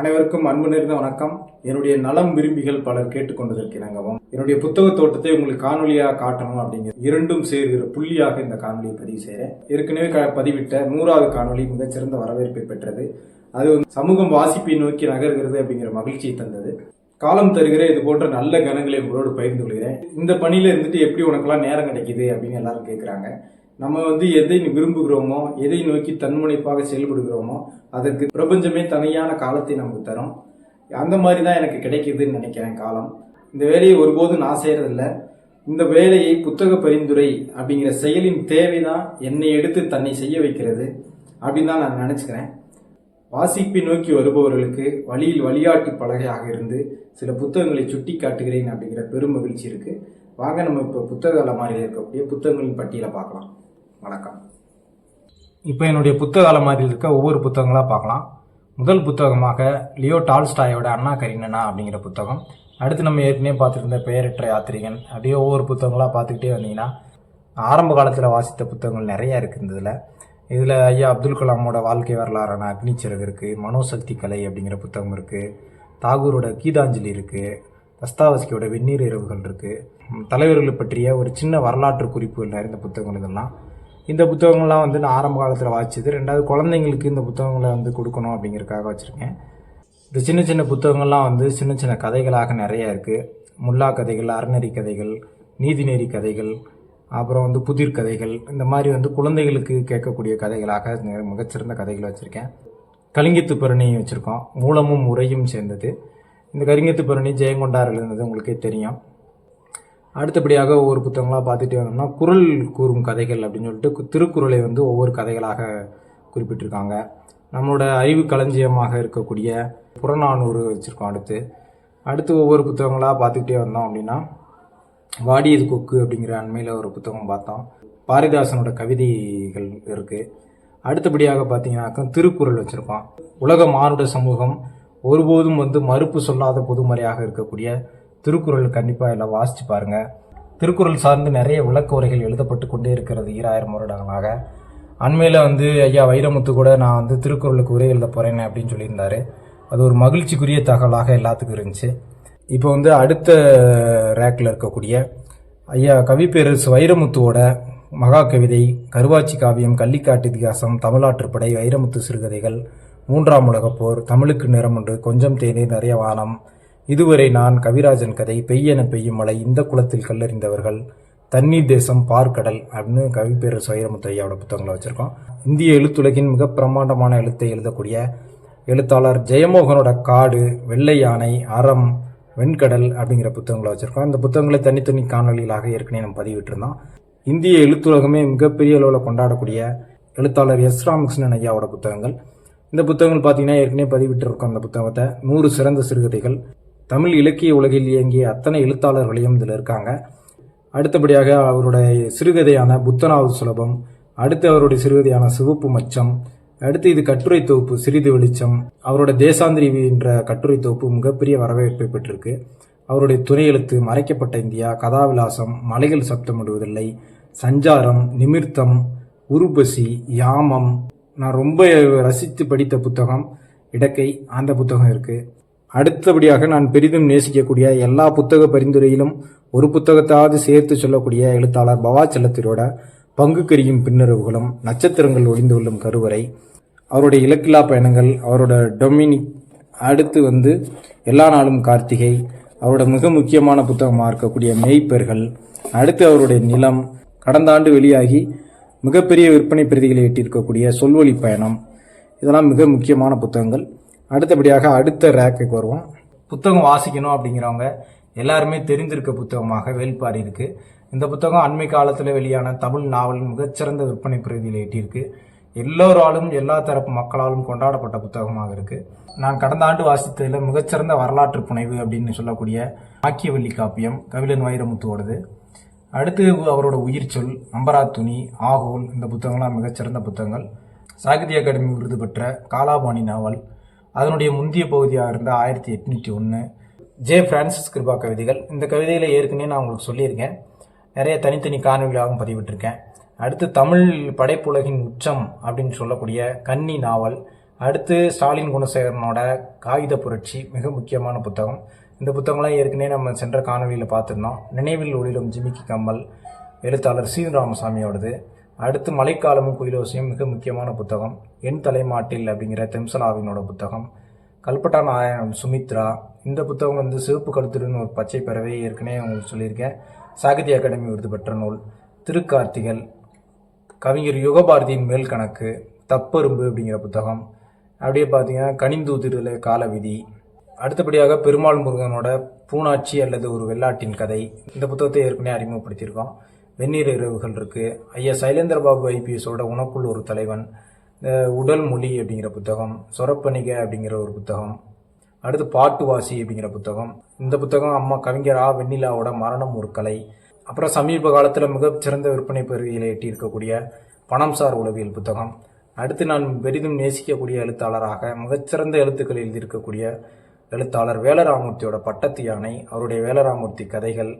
அனைவருக்கும் அன்பு நிறைந்த வணக்கம். என்னுடைய நலம் விரும்பிகள் பலர் கேட்டுக்கொண்டதற்கிணங்கவும் என்னுடைய புத்தக தோட்டத்தை உங்களுக்கு காணொலியாக காட்டணும் அப்படிங்கிற இரண்டும் சேர்கிற புள்ளியாக இந்த காணொலியை பதிவு செய்கிறேன் ஏற்கனவே க- பதிவிட்ட நூறாவது காணொலி மிகச்சிறந்த வரவேற்பை பெற்றது. அது வந்து சமூகம் வாசிப்பை நோக்கி நகர்கிறது அப்படிங்கிற மகிழ்ச்சியை தந்தது. காலம் தருகிற இது போன்ற நல்ல கணங்களை உங்களோடு பகிர்ந்து கொள்கிறேன். இந்த பணியில் இருந்துட்டு எப்படி உனக்கெல்லாம் நேரம் கிடைக்கிது அப்படின்னு எல்லாரும் கேட்குறாங்க நம்ம வந்து எதை விரும்புகிறோமோ எதை நோக்கி தன்முனைப்பாக செயல்படுகிறோமோ அதற்கு பிரபஞ்சமே தனியான காலத்தை நமக்கு தரும். அந்த மாதிரி தான் எனக்கு கிடைக்கிதுன்னு நினைக்கிறேன் காலம். இந்த வேலையை ஒருபோதும் நான் செய்கிறதில்ல இந்த வேலையை புத்தக பரிந்துரை அப்படிங்கிற செயலின் தேவை தான் என்னை எடுத்து தன்னை செய்ய வைக்கிறது அப்படின்னு தான் நான் நினச்சிக்கிறேன். வாசிப்பை நோக்கி வருபவர்களுக்கு வழியில் வழிகாட்டு பலகையாக இருந்து சில புத்தகங்களை சுட்டி காட்டுகிறேன் அப்படிங்கிற பெரும் மகிழ்ச்சி இருக்குது வாங்க நம்ம இப்போ புத்தக அலமாரியில் இருக்கக்கூடிய புத்தகங்களின் பட்டியலை பார்க்கலாம். வணக்கம். இப்போ என்னுடைய புத்தக அலமாரியில் இருக்க ஒவ்வொரு புத்தகங்களாக பார்க்கலாம். முதல் புத்தகமாக லியோ டால்ஸ்டாயோட அண்ணா கரீனனா அப்படிங்கிற புத்தகம். அடுத்து நம்ம ஏற்கனவே பார்த்துருந்த பெயரற்ற யாத்திரிகன் அப்படியே ஒவ்வொரு புத்தகங்களாக பார்த்துக்கிட்டே வந்தீங்கன்னா ஆரம்ப காலத்தில் வாசித்த புத்தகங்கள் நிறையா இருக்குது இந்த இதில் இதில் ஐயா அப்துல் கலாமோட வாழ்க்கை வரலாறான அக்னிச்சிறகு இருக்குது மனோசக்தி கலை அப்படிங்கிற புத்தகம் இருக்குது தாகூரோட கீதாஞ்சலி இருக்குது தஸ்தாவஸ்கியோட வெந்நீர் இரவுகள் இருக்குது தலைவர்களை பற்றிய ஒரு சின்ன வரலாற்று குறிப்புகள் நிறைந்த புத்தகங்கள் இதெல்லாம் இந்த புத்தகங்கள்லாம் வந்து நான் ஆரம்ப காலத்தில் வாசிச்சது. ரெண்டாவது குழந்தைங்களுக்கு இந்த புத்தகங்களை வந்து கொடுக்கணும் அப்படிங்கிறதுக்காக வச்சுருக்கேன். இந்த சின்ன சின்ன புத்தகங்கள்லாம் வந்து சின்ன சின்ன கதைகளாக நிறைய இருக்குது முல்லா கதைகள் அறநெறி கதைகள் நீதிநெறி கதைகள் அப்புறம் வந்து புதிர் கதைகள் இந்த மாதிரி வந்து குழந்தைகளுக்கு கேட்கக்கூடிய கதைகளாக மிகச்சிறந்த கதைகள் வச்சுருக்கேன். கலிங்கத்து பரணி வச்சுருக்கோம். மூலமும் உரையும் சேர்ந்தது. இந்த கலிங்கத்து பரணி ஜெயங்கொண்டார் எழுதுனது உங்களுக்கே தெரியும். அடுத்தபடியாக ஒவ்வொரு புத்தகங்களாக பார்த்துட்டே வந்தோம்னா குரல் கூறும் கதைகள் அப்படின்னு சொல்லிட்டு திருக்குறளை வந்து ஒவ்வொரு கதைகளாக குறிப்பிட்டிருக்காங்க. நம்மளோட அறிவு களஞ்சியமாக இருக்கக்கூடிய புறநானூறு வச்சுருக்கோம் அடுத்து. அடுத்து ஒவ்வொரு புத்தகங்களாக பார்த்துக்கிட்டே வந்தோம் அப்படின்னா வாடியது கொக்கு அப்படிங்கிற அண்மையில் ஒரு புத்தகம் பார்த்தோம். பாரதிதாசனோட கவிதைகள் இருக்குது அடுத்தபடியாக பார்த்தீங்கன்னாக்கா திருக்குறள் வச்சுருக்கோம். உலக மானுட சமூகம் ஒருபோதும் வந்து மறுப்பு சொல்லாத பொதுமறையாக இருக்கக்கூடிய திருக்குறள் கண்டிப்பாக எல்லாம் வாசித்து பாருங்கள் திருக்குறள் சார்ந்து நிறைய விளக்க உரைகள் எழுதப்பட்டு கொண்டே இருக்கிறது ஈராயிரம் வருடங்களாக. அண்மையில் வந்து ஐயா வைரமுத்து கூட நான் வந்து திருக்குறளுக்கு உரை எழுத போகிறேன் அப்படின்னு சொல்லியிருந்தாரு. அது ஒரு மகிழ்ச்சிக்குரிய தகவலாக எல்லாத்துக்கும் இருந்துச்சு. இப்போ வந்து அடுத்த ரேக்கில் இருக்கக்கூடிய ஐயா கவிப்பேரரசு வைரமுத்துவோட மகா கவிதை கருவாச்சி காவியம் கள்ளிக்காட்டு இதிகாசம் தமிழாற்றுப்படை வைரமுத்து சிறுகதைகள் மூன்றாம் உலகப் போர் தமிழுக்கு நிறம் ஒன்று கொஞ்சம் தேநீர் நிறைய வானம் இதுவரை நான் கவிராஜன் கதை பெய்யென பெய்யும் மழை இந்த குளத்தில் கல்லறிந்தவர்கள் தண்ணீர் தேசம் பார்க்கடல் அப்படின்னு கவிப்பேரர் சுயரமுத்தையாவோட ஐயாவோட புத்தகங்களை வச்சுருக்கோம். இந்திய எழுத்துலகின் மிக பிரமாண்டமான எழுத்தை எழுதக்கூடிய எழுத்தாளர் ஜெயமோகனோட காடு வெள்ளை யானை அறம் வெண்கடல் அப்படிங்கிற புத்தகங்களை வச்சுருக்கோம். இந்த புத்தகங்களை தனித்தனி காணொலிகளாக ஏற்கனவே நம்ம பதிவிட்டிருந்தோம். இந்திய எழுத்துலகமே மிகப்பெரிய அளவில் கொண்டாடக்கூடிய எழுத்தாளர் எஸ் ராமகிருஷ்ணன் ஐயாவோட புத்தகங்கள். இந்த புத்தகங்கள் பார்த்தீங்கன்னா ஏற்கனவே பதிவிட்டிருக்கோம். அந்த புத்தகத்தை நூறு சிறந்த சிறுகதைகள் தமிழ் இலக்கிய உலகில் இயங்கிய அத்தனை எழுத்தாளர்களையும் இதில் இருக்காங்க. அடுத்தபடியாக அவருடைய சிறுகதையான புத்தனாவது சுலபம் அடுத்து அவருடைய சிறுகதையான சிவப்பு மச்சம் அடுத்து இது கட்டுரை தொகுப்பு சிறிது வெளிச்சம் அவரோட தேசாந்திரி என்ற கட்டுரை தொகுப்பு மிகப்பெரிய வரவேற்பை பெற்றிருக்கு. அவருடைய துணை எழுத்து மறைக்கப்பட்ட இந்தியா கதாவிலாசம் மலைகள் சப்தமிடுவதில்லை சஞ்சாரம் நிமிர்த்தம் உருபசி யாமம். நான் ரொம்ப ரசித்து படித்த புத்தகம் இடக்கை அந்த புத்தகம் இருக்குது அடுத்தபடியாக நான் பெரிதும் நேசிக்கக்கூடிய எல்லா புத்தக பரிந்துரையிலும் ஒரு புத்தகத்தாவது சேர்த்து சொல்லக்கூடிய எழுத்தாளர் பவா செல்லத்திரோட பங்கு கரியும் பின்னரவுகளும் நட்சத்திரங்கள் ஒளிந்து கொள்ளும் கருவறை அவருடைய இலக்கில்லா பயணங்கள் அவரோட டொமினிக் அடுத்து வந்து எல்லா நாளும் கார்த்திகை அவரோட மிக முக்கியமான புத்தகமாக இருக்கக்கூடிய மெய்ப்பெர்கள் அடுத்து அவருடைய நிலம் கடந்த ஆண்டு வெளியாகி மிகப்பெரிய விற்பனை பிரதிகளை எட்டியிருக்கக்கூடிய சொல்வொழி பயணம் இதெல்லாம் மிக முக்கியமான புத்தகங்கள். அடுத்தபடியாக அடுத்த ரேக்குக்கு வருவோம். புத்தகம் வாசிக்கணும் அப்படிங்கிறவங்க எல்லாருமே தெரிந்திருக்க புத்தகமாக வேல்பாரி இருக்கு. இந்த புத்தகம் அண்மை காலத்தில் வெளியான தமிழ் நாவல் மிகச்சிறந்த விற்பனை பிரதியில் எட்டியிருக்கு. எல்லோராலும் எல்லா தரப்பு மக்களாலும் கொண்டாடப்பட்ட புத்தகமாக இருக்கு. நான் கடந்த ஆண்டு வாசித்ததில் மிகச்சிறந்த வரலாற்று புனைவு அப்படின்னு சொல்லக்கூடிய ஆக்கியவல்லி காப்பியம் கவிழன் வைரமுத்துவோடது. அடுத்து அவரோட உயிர் சொல் அம்பராத்துணி ஆகோல் இந்த புத்தகங்கள்லாம் மிகச்சிறந்த புத்தகங்கள். சாகித்ய அகாடமி விருது பெற்ற காலாபாணி நாவல் அதனுடைய முந்திய பகுதியாக இருந்த ஆயிரத்தி எட்நூற்றி ஒன்று ஜே பிரான்சிஸ் கிருபா கவிதைகள். இந்த கவிதையில் ஏற்கனவே நான் உங்களுக்கு சொல்லியிருக்கேன். நிறைய தனித்தனி காணொலியாகவும் பதிவிட்டிருக்கேன். அடுத்து தமிழ் படைப்புலகின் உச்சம் அப்படின்னு சொல்லக்கூடிய கன்னி நாவல். அடுத்து ஸ்டாலின் குணசேகரனோட காகித புரட்சி மிக முக்கியமான புத்தகம். இந்த புத்தகம்லாம் ஏற்கனவே நம்ம சென்ற காணொலியில் பார்த்துருந்தோம். நினைவில் ஒளிரும் ஜிமிக்கி கம்மல் எழுத்தாளர் சீன் ராமசாமியோடது. அடுத்து மழைக்காலமும் குயிலோசையும் மிக முக்கியமான புத்தகம். என் தலைமாட்டில் அப்படிங்கிற தெம்சலாவினோட புத்தகம். கல்பட்டா நாராயணன் சுமித்ரா. இந்த புத்தகம் வந்து சிவப்பு கழுத்துடன் ஒரு பச்சை பறவை ஏற்கனவே உங்களுக்கு சொல்லியிருக்கேன். சாகித்ய அகாடமி விருது பெற்ற நூல். திருக்கார்த்திகள் கவிஞர் யுகபாரதியின் மேல் கணக்கு தப்பெரும்பு அப்படிங்கிற புத்தகம். அப்படியே பார்த்தீங்கன்னா கனிந்தூதிரில் காலவிதி. அடுத்தபடியாக பெருமாள் முருகனோட பூனாட்சி அல்லது ஒரு வெள்ளாட்டின் கதை. இந்த புத்தகத்தை ஏற்கனவே அறிமுகப்படுத்தியிருக்கோம். வெந்நீர் இரவுகள் இருக்குது ஐயா சைலேந்திரபாபு ஐபிஎஸோட உனக்குள் ஒரு தலைவன் உடல் மொழி அப்படிங்கிற புத்தகம் சொரப்பணிக அப்படிங்கிற ஒரு புத்தகம் அடுத்து பாட்டுவாசி அப்படிங்கிற புத்தகம். இந்த புத்தகம் அம்மா கவிஞர் ஆ. வெண்ணிலாவோட மரணம் ஒரு கலை. அப்புறம் சமீப காலத்தில் மிகச்சிறந்த விற்பனை பெருகியில் எட்டியிருக்கக்கூடிய பணம் சார் உளவியல் புத்தகம். அடுத்து நான் பெரிதும் நேசிக்கக்கூடிய எழுத்தாளராக மிகச்சிறந்த எழுத்துக்கள் எழுதியிருக்கக்கூடிய எழுத்தாளர் வேலராமூர்த்தியோட பட்டத்து யானை அவருடைய வேலராமூர்த்தி கதைகள்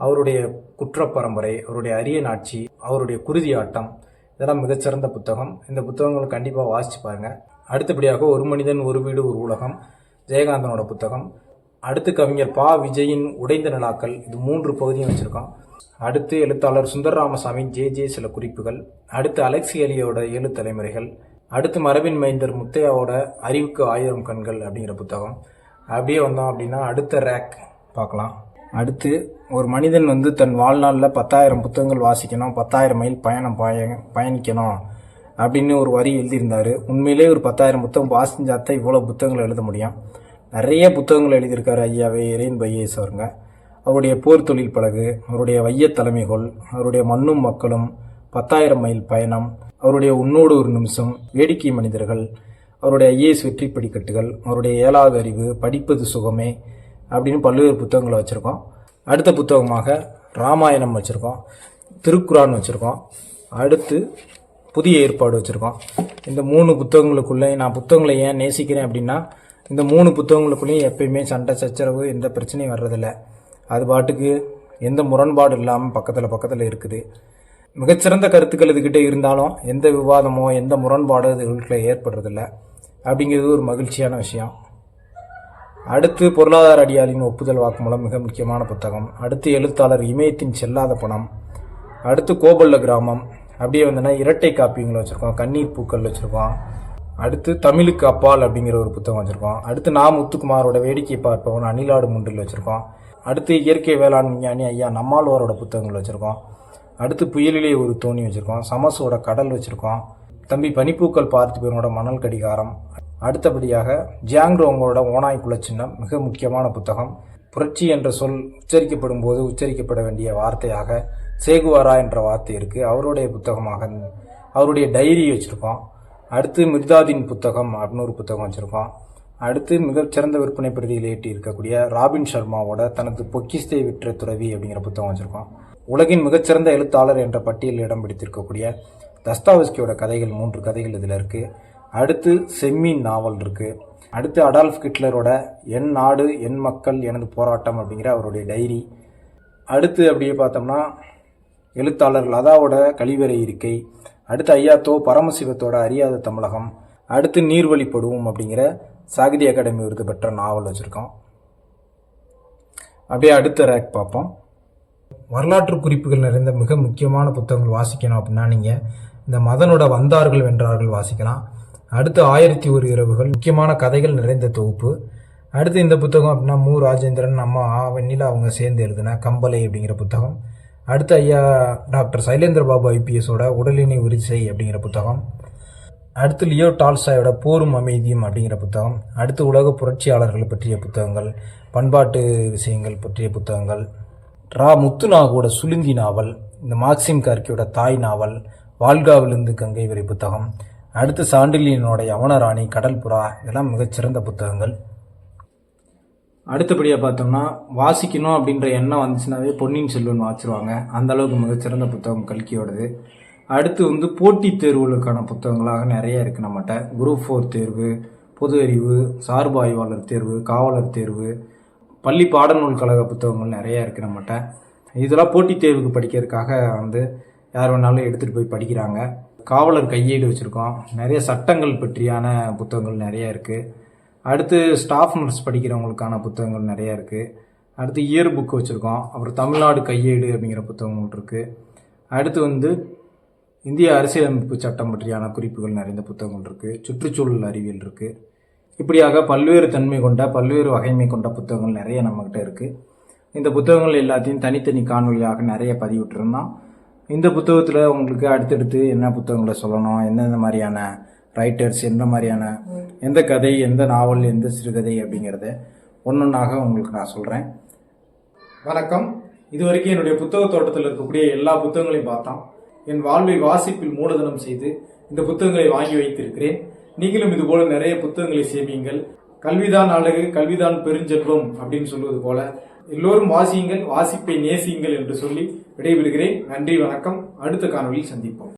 அவருடைய குற்றப்பரம்பரை அவருடைய அரிய நாட்சி அவருடைய குருதி ஆட்டம் இதெல்லாம் மிகச்சிறந்த புத்தகம். இந்த புத்தகங்கள் கண்டிப்பாக வாசிச்சு பாருங்க. அடுத்தபடியாக ஒரு மனிதன் ஒரு வீடு ஒரு உலகம் ஜெயகாந்தனோட புத்தகம். அடுத்து கவிஞர் பா. விஜயின் உடைந்த நிலாக்கள் இது மூன்று பகுதியும் வச்சுருக்கோம் அடுத்து எழுத்தாளர் சுந்தர் ராமசாமி ஜே. ஜே. சில குறிப்புகள். அடுத்து அலெக்சி அலியோட ஏழு தலைமுறைகள். அடுத்து மரபின் மைந்தர் முத்தையாவோட அறிவுக்கு ஆயிரம் கண்கள் அப்படிங்கிற புத்தகம். அப்படியே வந்தோம் அப்படின்னா அடுத்த ரேக் பார்க்கலாம். அடுத்து ஒரு மனிதன் வந்து தன் வாழ்நாளில் பத்தாயிரம் புத்தகங்கள் வாசிக்கணும் பத்தாயிரம் மைல் பயணம் பய பயணிக்கணும் அப்படின்னு ஒரு வரி எழுதியிருந்தார். உண்மையிலே ஒரு பத்தாயிரம் புத்தகம் வாசிஞ்சாத்தான் இவ்வளோ புத்தகங்கள் எழுத முடியும். நிறைய புத்தகங்கள் எழுதியிருக்காரு ஐயாவே இறையன் பையேஸ் அவருங்க. அவருடைய போர் தொழில் பழகு அவருடைய வைய தலைமைகள் அவருடைய மண்ணும் மக்களும் பத்தாயிரம் மைல் பயணம் அவருடைய உன்னோடு ஒரு நிமிஷம் வேடிக்கை மனிதர்கள் அவருடைய ஐஏஎஸ் வெற்றி படிக்கட்டுகள் அவருடைய ஏழாவது அறிவு படிப்பது சுகமே அப்படின்னு பல்வேறு புத்தகங்களை வச்சுருக்கோம். அடுத்த புத்தகமாக ராமாயணம் வச்சுருக்கோம். திருக்குரான் வச்சுருக்கோம். அடுத்து புதிய ஏற்பாடு வச்சுருக்கோம். இந்த மூணு புத்தகங்களுக்குள்ளே நான் புத்தகங்களை ஏன் நேசிக்கிறேன் அப்படின்னா இந்த மூணு புத்தகங்களுக்குள்ளேயும் எப்பயுமே சண்டை சச்சரவு எந்த பிரச்சனையும் வர்றதில்ல. அது பாட்டுக்கு எந்த முரண்பாடு இல்லாமல் பக்கத்தில் பக்கத்தில் இருக்குது. மிகச்சிறந்த கருத்துக்கள் இதுகிட்ட இருந்தாலும் எந்த விவாதமோ எந்த முரண்பாடோ இதுகளுக்குள்ள ஏற்படுறதில்ல. அப்படிங்கிறது ஒரு மகிழ்ச்சியான விஷயம். அடுத்து பொருளாதார அடியாளின் ஒப்புதல் வாக்குமூலம் மிக முக்கியமான புத்தகம். அடுத்து எழுத்தாளர் இமயத்தின் செல்லாத பணம். அடுத்து கோபல்ல கிராமம். அப்படியே வந்தோன்னா இரட்டை காப்பிங்களை வச்சுருக்கோம் கண்ணீர் பூக்கள் வச்சுருக்கோம். அடுத்து தமிழுக்கு அப்பால் அப்படிங்கிற ஒரு புத்தகம் வச்சுருக்கோம். அடுத்து நான் முத்துக்குமாரோட வேடிக்கை பார்ப்பவன் அணிலாடு முண்டில் வச்சுருக்கோம். அடுத்து இயற்கை வேளாண் விஞ்ஞானி ஐயா நம்மாழ்வாரோட புத்தகங்கள் வச்சுருக்கோம். அடுத்து புயலிலே ஒரு தோணி வச்சுருக்கோம். சமஸோட கடல் வச்சுருக்கோம். தம்பி பனிப்பூக்கள் பார்த்திபனோட மணல் கடிகாரம். அடுத்தபடியாக ஜியாங்ரோங்கோட ஓனாய் குலச்சின்னம் மிக முக்கியமான புத்தகம். புரட்சி என்ற சொல் உச்சரிக்கப்படும் போது உச்சரிக்கப்பட வேண்டிய வார்த்தையாக சேகுவாரா என்ற வார்த்தை இருக்குது அவருடைய புத்தகமாக அவருடைய டைரி வச்சுருக்கோம். அடுத்து மிர்தாதின் புத்தகம் அப்படின்னு ஒரு புத்தகம் வச்சுருக்கோம். அடுத்து மிகச்சிறந்த விற்பனை பிரதியில் ஏற்றி இருக்கக்கூடிய ராபின் சர்மாவோட தனது பொக்கிஸ்தை விற்ற துறவி அப்படிங்கிற புத்தகம் வச்சுருக்கோம். உலகின் மிகச்சிறந்த எழுத்தாளர் என்ற பட்டியலில் இடம் பிடித்திருக்கக்கூடிய தஸ்தாவஸ்கியோட கதைகள் மூன்று கதைகள் இதில் இருக்குது அடுத்து செம்மீன் நாவல் இருக்குது அடுத்து அடால்ஃப் ஹிட்லரோட என் நாடு என் மக்கள் எனது போராட்டம் அப்படிங்கிற அவருடைய டைரி. அடுத்து அப்படியே பார்த்தோம்னா எழுத்தாளர் லதாவோட கழிவறை இருக்கை. அடுத்து ஐயாத்தோ பரமசிவத்தோட அறியாத தமிழகம். அடுத்து நீர்வழிப்படுவோம் அப்படிங்கிற சாகித்ய அகாடமி விருது பெற்ற நாவல் வச்சுருக்கோம். அப்படியே அடுத்த ரேக் பார்ப்போம். வரலாற்று குறிப்புகள் நிறைந்த மிக முக்கியமான புத்தகங்கள் வாசிக்கணும் அப்படின்னா நீங்கள் இந்த மதனோட வந்தார்கள் வென்றார்கள் வாசிக்கலாம். அடுத்து ஆயிரத்தி ஒரு இரவுகள் முக்கியமான கதைகள் நிறைந்த தொகுப்பு. அடுத்து இந்த புத்தகம் அப்படின்னா மு. ராஜேந்திரன் அம்மா ஆ வெண்ணில அவங்க சேர்ந்து எழுதின கம்பலை அப்படிங்கிற புத்தகம். அடுத்து ஐயா டாக்டர் சைலேந்திர பாபு ஐபிஎஸோட உடலினை உரிசை அப்படிங்கிற புத்தகம். அடுத்து லியோ டால்சாயோட போரும் அமைதியும் அப்படிங்கிற புத்தகம். அடுத்து உலக புரட்சியாளர்கள் பற்றிய புத்தகங்கள் பண்பாட்டு விஷயங்கள் பற்றிய புத்தகங்கள். ரா. முத்துநாகோட சுளுந்தி நாவல் இந்த மார்க்சிம் கார்கியோட தாய் நாவல் வால்காவிலிருந்து கங்கை வரை புத்தகம். அடுத்து சாண்டிலியனோட யவனராணி கடல் புறா இதெல்லாம் மிகச்சிறந்த புத்தகங்கள். அடுத்தபடியாக பார்த்தோம்னா வாசிக்கணும் அப்படின்ற எண்ணம் வந்துச்சுனாவே பொன்னியின் செல்வன் வாசிடுவாங்க அந்த அளவுக்கு மிகச்சிறந்த புத்தகம் கல்கியோடது. அடுத்து வந்து போட்டித் தேர்வுகளுக்கான புத்தகங்களாக நிறைய இருக்குது நம்மகிட்ட. குரூப் ஃபோர் தேர்வு பொது அறிவு சார்பு ஆய்வாளர் தேர்வு காவலர் தேர்வு பள்ளி பாடநூல் கழக புத்தகங்கள் நிறையா இருக்குது நம்மகிட்ட. இதெல்லாம் போட்டித் தேர்வுக்கு படிக்கிறதுக்காக வந்து யார் வேணாலும் எடுத்துகிட்டு போய் படிக்கிறாங்க. காவலர் கையேடு வச்சுருக்கோம். நிறைய சட்டங்கள் பற்றியான புத்தகங்கள் நிறைய இருக்குது அடுத்து ஸ்டாஃப் நர்ஸ் படிக்கிறவங்களுக்கான புத்தகங்கள் நிறைய இருக்குது அடுத்து இயர் புக் வச்சுருக்கோம். அப்புறம் தமிழ்நாடு கையேடு அப்படிங்கிற புத்தகங்கள் இருக்குது அடுத்து வந்து இந்திய அரசியலமைப்பு சட்டம் பற்றியான குறிப்புகள் நிறைந்த புத்தகங்கள் இருக்குது சுற்றுச்சூழல் அறிவியல் இருக்குது இப்படியாக பல்வேறு தன்மை கொண்ட பல்வேறு வகைமை கொண்ட புத்தகங்கள் நிறைய நம்மக்கிட்ட இருக்குது இந்த புத்தகங்கள் எல்லாத்தையும் தனித்தனி காணொலியாக நிறைய பதிவிட்டுருந்தான் இந்த புத்தகத்தில் உங்களுக்கு அடுத்தடுத்து என்ன புத்தகங்களை சொல்லணும் எந்தெந்த மாதிரியான ரைட்டர்ஸ் எந்த மாதிரியான எந்த கதை எந்த நாவல் எந்த சிறுகதை அப்படிங்கிறத ஒன்றொன்றாக உங்களுக்கு நான் சொல்கிறேன் வணக்கம். இதுவரைக்கும் என்னுடைய புத்தக தோட்டத்தில் இருக்கக்கூடிய எல்லா புத்தகங்களையும் பார்த்தோம் என் வாழ்வை வாசிப்பில் மூலதனம் செய்து இந்த புத்தகங்களை வாங்கி வைத்திருக்கிறேன். நீங்களும் இதுபோல் நிறைய புத்தகங்களை சேமியுங்கள். கல்விதான் அழகு கல்விதான் பெருஞ்செல்வம் அப்படின்னு சொல்வது போல எல்லோரும் வாசியுங்கள் வாசிப்பை நேசியுங்கள் என்று சொல்லி விடைபெறுகிறேன். நன்றி வணக்கம். அடுத்த காணொலியில் சந்திப்போம்.